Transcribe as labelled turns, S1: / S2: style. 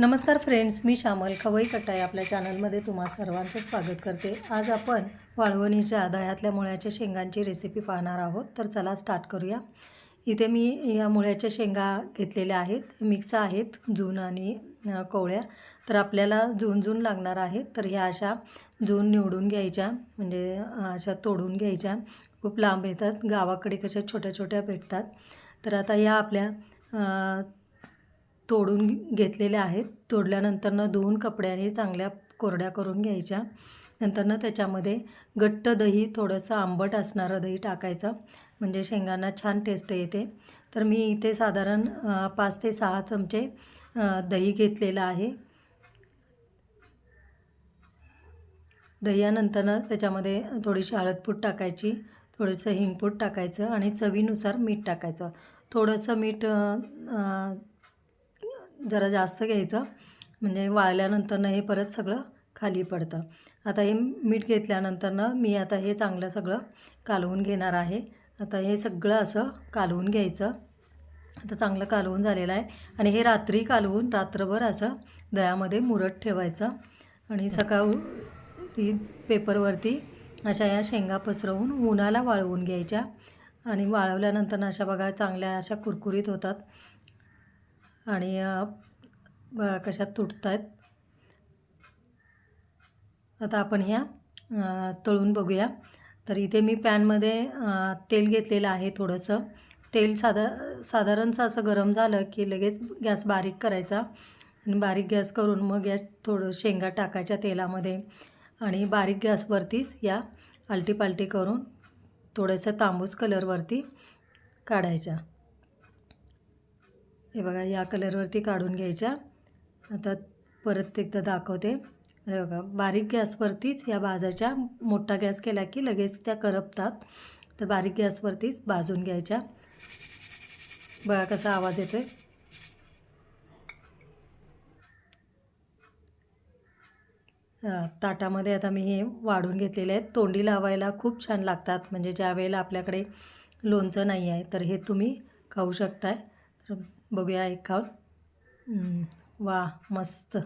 S1: नमस्कार फ्रेंड्स मी श्यामल खवई कटाई आपल्या चॅनलमध्ये तुम्हा सर्वांचं स्वागत करते. आज आपण वाळवणीच्या दह्यातल्या मुळ्याच्या शेंगांची रेसिपी पाहणार आहोत. तर चला स्टार्ट करूया. इथे मी या मुळ्याच्या शेंगा घेतलेल्या आहेत. मिक्स आहेत जून आणि कोवळ्या. तर आपल्याला जून जून लागणार आहेत. तर ह्या अशा जून निवडून घ्यायच्या. म्हणजे अशा तोडून घ्यायच्या. खूप लांब येतात. गावाकडे कशा छोट्या छोट्या भेटतात. तर आता या आपल्या तोडून घेतलेल्या आहेत. तोडल्यानंतरनं धुवून कपड्याने चांगल्या कोरड्या करून घ्यायच्या. नंतरनं त्याच्यामध्ये घट्ट दही थोडंसं आंबट असणारं दही टाकायचं. म्हणजे शेंगांना छान टेस्ट येते. तर मी इथे साधारण पाच ते सहा चमचे दही घेतलेलं आहे. दह्यानंतरनं त्याच्यामध्ये थोडीशी हळदपूड टाकायची थोडंसं हिंगपूड टाकायचं आणि चवीनुसार मीठ टाकायचं. थोडंसं मीठ जरा जास्त घ्यायचं. म्हणजे वाळल्यानंतरनं हे परत सगळं खाली पडतं. आता हे मीठ घेतल्यानंतरनं मी आता हे चांगलं सगळं कालवून घेणार आहे. आता हे सगळं असं कालवून घ्यायचं. आता चांगलं कालवून झालेलं आहे. आणि हे रात्री कालवून रात्रभर असं दह्यामध्ये मुरत ठेवायचं. आणि सकाळी पेपरवरती अशा या शेंगा पसरवून उन्हाला वाळवून घ्यायच्या. आणि वाळवल्यानंतर अशा बघा चांगल्या अशा कुरकुरीत होतात. आणि कशात तुटत आहेत आता आपण ह्या तळून बघूया. तर इथे मी पॅनमध्ये तेल घेतलेलं आहे थोडंसं. तेल साधा साधारणचं असं गरम झालं की लगेच गॅस बारीक करायचा. आणि बारीक गॅस करून मग गॅस थोडं शेंगा टाकायच्या तेलामध्ये. आणि बारीक गॅसवरतीच या आलटी पालटी करून थोडंसं तांबूस कलरवरती काढायच्या. हे बघा या कलरवरती काढून घ्यायच्या. आता परत एकदा दाखवते. हे बघा बारीक गॅसवरतीच या भाजायच्या मोठा गॅस केला की लगेच त्या करपतात. तर बारीक गॅसवरतीच भाजून घ्यायच्या. बघा कसा आवाज येतो आहे ताटामध्ये आता मी हे वाढून घेतलेले आहेत. तोंडी लावायला खूप छान लागतात. म्हणजे ज्या वेळेला आपल्याकडे लोणचं नाही आहे तर हे तुम्ही खाऊ शकताय. तर बघूया ऐकावं. वा मस्त.